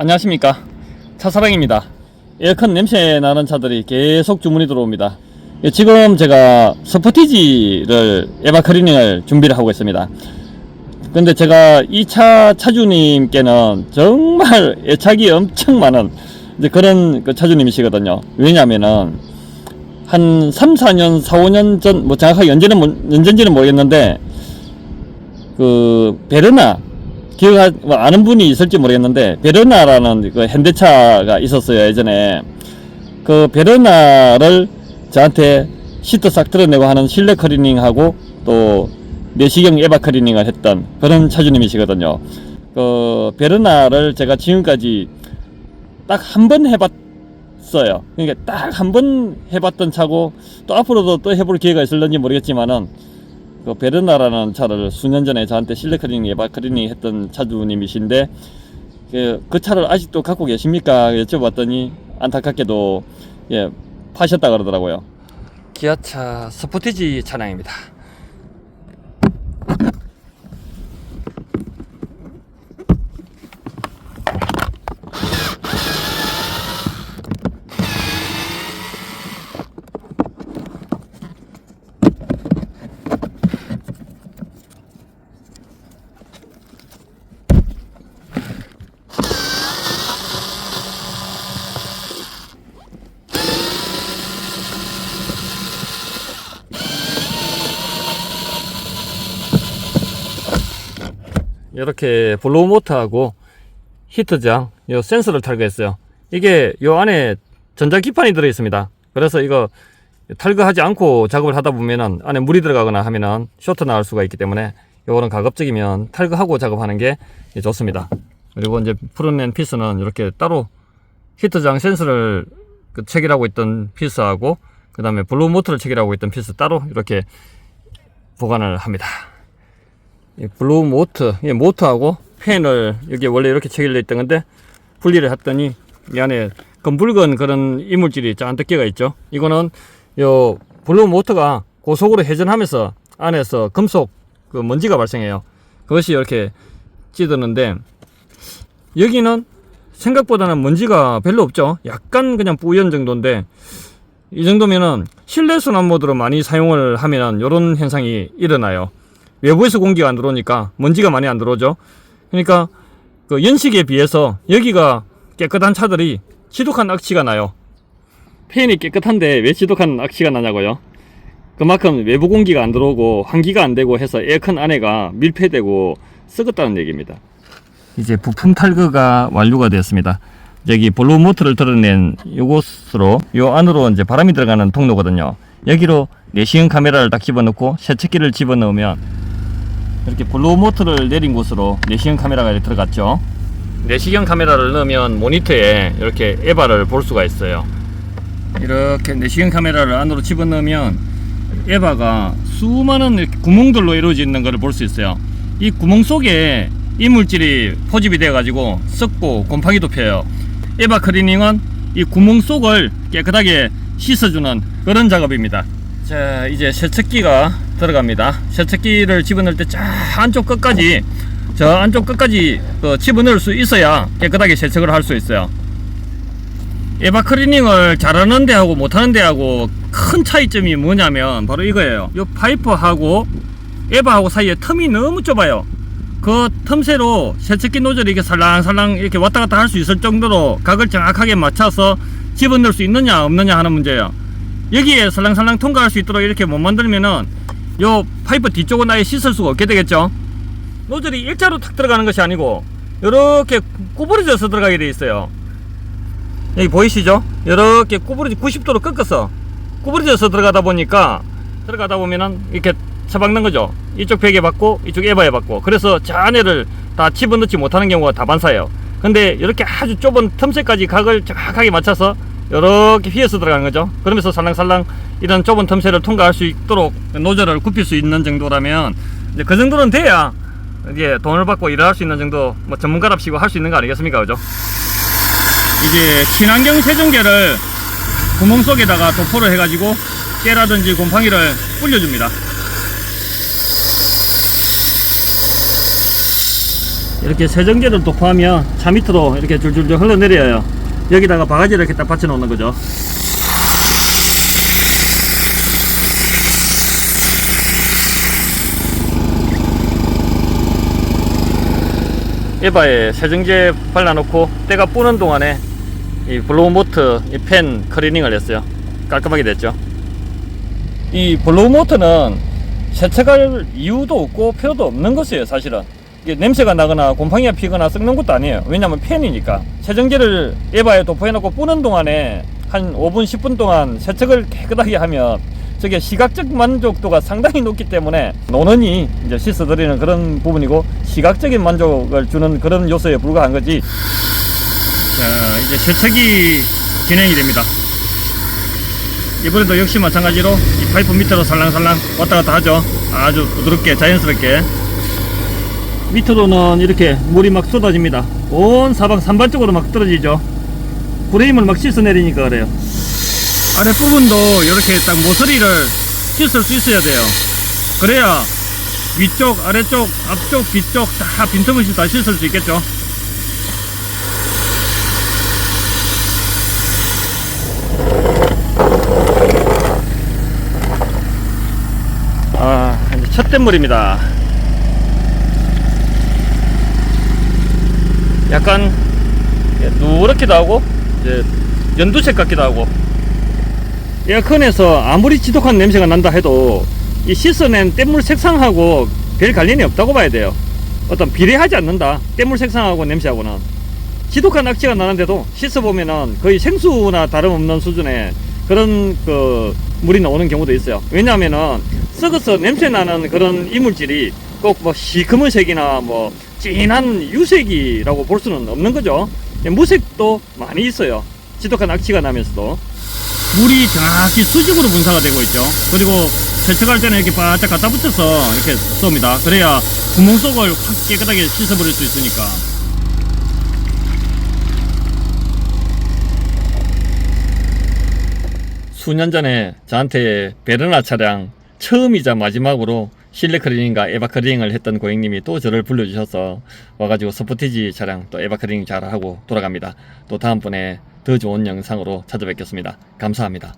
안녕하십니까. 차사랑입니다. 에어컨 냄새 나는 차들이 계속 주문이 들어옵니다. 예, 지금 제가 스포티지를 에바 클리닝을 준비를 하고 있습니다. 근데 제가 이 차 차주님께는 정말 애착이 엄청 많은 그런 그 차주님이시거든요. 왜냐면은 한 3, 4년, 4, 5년 전, 뭐 정확하게 언제는, 뭐- 언젠지는 모르겠는데, 그, 베르나, 기억, 뭐 아는 분이 있을지 모르겠는데, 베르나라는 그 현대차가 있었어요, 예전에. 그 베르나를 저한테 시트 싹 드러내고 하는 실내 클리닝하고 또 내시경 에바 클리닝을 했던 그런 차주님이시거든요. 그 베르나를 제가 지금까지 딱 한 번 해봤어요. 그러니까 딱 한 번 해봤던 차고 또 앞으로도 또 해볼 기회가 있을런지 모르겠지만은 그 베르나라는 차를 수년 전에 저한테 실내 클리닝, 에바 클리닝 했던 차주님이신데 그, 그 차를 아직도 갖고 계십니까? 여쭤봤더니 안타깝게도 예 파셨다 그러더라고요. 기아차 스포티지 차량입니다. 이렇게 블로우 모터하고 히터장, 요 센서를 탈거했어요. 이게 요 안에 전자 기판이 들어 있습니다. 그래서 이거 탈거하지 않고 작업을 하다 보면은 안에 물이 들어가거나 하면은 쇼트 나올 수가 있기 때문에 요거는 가급적이면 탈거하고 작업하는 게 좋습니다. 그리고 이제 풀어낸 피스는 이렇게 따로 히터장 센서를 그 체결하고 있던 피스하고 그 다음에 블로우 모터를 체결하고 있던 피스 따로 이렇게 보관을 합니다. 이 블로우 모터, 이 모터하고 팬을 여기 원래 이렇게 체결되어 있던 건데 분리를 했더니 이 안에 검붉은 그런 이물질이 잔뜩 끼가 있죠. 이거는 요 블로우 모터가 고속으로 회전하면서 안에서 금속 그 먼지가 발생해요. 그것이 이렇게 찌드는데 여기는 생각보다는 먼지가 별로 없죠. 약간 그냥 뿌연 정도인데 이 정도면은 실내 순환 모드로 많이 사용을 하면은 이런 현상이 일어나요. 외부에서 공기가 안 들어오니까 먼지가 많이 안 들어오죠. 그러니까 그 연식에 비해서 여기가 깨끗한 차들이 지독한 악취가 나요. 팬이 깨끗한데 왜 지독한 악취가 나냐고요? 그만큼 외부 공기가 안 들어오고 환기가 안 되고 해서 에어컨 안에가 밀폐되고 썩었다는 얘기입니다. 이제 부품 탈거가 완료가 되었습니다. 여기 볼로 모터를 드러낸 이곳으로 요 안으로 이제 바람이 들어가는 통로거든요. 여기로 내시경 카메라를 딱 집어넣고 세척기를 집어넣으면 이렇게 블로우 모터를 내린 곳으로 내시경 카메라가 들어갔죠. 내시경 카메라를 넣으면 모니터에 이렇게 에바를 볼 수가 있어요. 이렇게 내시경 카메라를 안으로 집어넣으면 에바가 수많은 구멍들로 이루어져 있는 것을 볼 수 있어요. 이 구멍 속에 이물질이 포집이 되어 가지고 썩고 곰팡이도 펴요. 에바 클리닝은 이 구멍 속을 깨끗하게 씻어주는 그런 작업입니다. 자 이제 세척기가 들어갑니다. 세척기를 집어넣을 때 쫙 안쪽 끝까지 저 안쪽 끝까지 그 집어넣을 수 있어야 깨끗하게 세척을 할 수 있어요. 에바 클리닝을 잘하는 데하고 못하는 데하고 큰 차이점이 뭐냐면 바로 이거예요. 이 파이프하고 에바하고 사이에 틈이 너무 좁아요. 그 틈새로 세척기 노즐이 이렇게 살랑살랑 이렇게 왔다 갔다 할 수 있을 정도로 각을 정확하게 맞춰서 집어넣을 수 있느냐 없느냐 하는 문제예요. 여기에 살랑살랑 통과할 수 있도록 이렇게 못 만들면은 요 파이프 뒤쪽은 아예 씻을 수가 없게 되겠죠. 노즐이 일자로 탁 들어가는 것이 아니고 이렇게 구부러져서 들어가게 돼 있어요. 여기 보이시죠? 이렇게 구부러지 90도로 꺾어서 구부러져서 들어가다 보니까 들어가다 보면은 이렇게 처박는 거죠. 이쪽 벽에 받고 이쪽 에바에 받고 그래서 저 안에를 다 집어넣지 못하는 경우가 다반사예요. 근데 이렇게 아주 좁은 틈새까지 각을 정확하게 맞춰서 이렇게 휘어서 들어가는 거죠. 그러면서 살랑살랑 이런 좁은 틈새를 통과할 수 있도록 노즐을 굽힐 수 있는 정도라면 이제 그 정도는 돼야 이제 돈을 받고 일을 할 수 있는 정도 뭐 전문가랍시고 할 수 있는 거 아니겠습니까? 그죠? 이제 친환경 세정제를 구멍 속에다가 도포를 해가지고 깨라든지 곰팡이를 불려줍니다. 이렇게 세정제를 도포하면 차 밑으로 이렇게 줄줄줄 흘러내려요. 여기다가 바가지를 이렇게 딱 받쳐 놓는 거죠. 에바에 세정제 발라놓고 때가 뿌는 동안에 이 블로우 모터 이팬 클리닝을 했어요. 깔끔하게 됐죠. 이 블로우 모터는 세척할 이유도 없고 필요도 없는 것이에요, 사실은. 이게 냄새가 나거나 곰팡이가 피거나 썩는 것도 아니에요. 왜냐면 팬이니까. 세정제를 에바에 도포해놓고 뿌는 동안에 한 5분, 10분 동안 세척을 깨끗하게 하면 저게 시각적 만족도가 상당히 높기 때문에 노는이 이제 씻어드리는 그런 부분이고 시각적인 만족을 주는 그런 요소에 불과한 거지. 자, 이제 세척이 진행이 됩니다. 이번에도 역시 마찬가지로 이 파이프 밑으로 살랑살랑 왔다 갔다 하죠. 아주 부드럽게 자연스럽게. 밑으로는 이렇게 물이 막 쏟아집니다. 온 사방 산발적으로 막 떨어지죠. 프레임을 막 씻어 내리니까 그래요. 아랫부분도 이렇게 딱 모서리를 씻을 수 있어야 돼요. 그래야 위쪽, 아래쪽, 앞쪽, 뒤쪽 다 빈틈없이 다 씻을 수 있겠죠. 아, 이제 첫 댄물입니다. 약간 누렇기도 하고, 이제 연두색 같기도 하고. 에어컨에서 아무리 지독한 냄새가 난다 해도 이 씻어낸 뗏물 색상하고 별 관련이 없다고 봐야 돼요. 어떤 비례하지 않는다. 뗏물 색상하고 냄새하고는. 지독한 악취가 나는데도 씻어보면은 거의 생수나 다름없는 수준의 그런 그 물이 나오는 경우도 있어요. 왜냐하면은 썩어서 냄새 나는 그런 이물질이 꼭 뭐 시커먼 색이나 뭐 진한 유색이라고 볼 수는 없는 거죠. 무색도 많이 있어요. 지독한 악취가 나면서도. 물이 정확히 수직으로 분사가 되고 있죠. 그리고 세척할 때는 이렇게 바짝 갖다 붙여서 이렇게 쏩니다. 그래야 구멍 속을 확 깨끗하게 씻어버릴 수 있으니까. 수년 전에 저한테 베르나 차량 처음이자 마지막으로 실내 클리닝과 에바 클리닝을 했던 고객님이 또 저를 불러주셔서 와가지고 스포티지 차량 또 에바 클리닝 잘하고 돌아갑니다. 또 다음번에 더 좋은 영상으로 찾아뵙겠습니다. 감사합니다.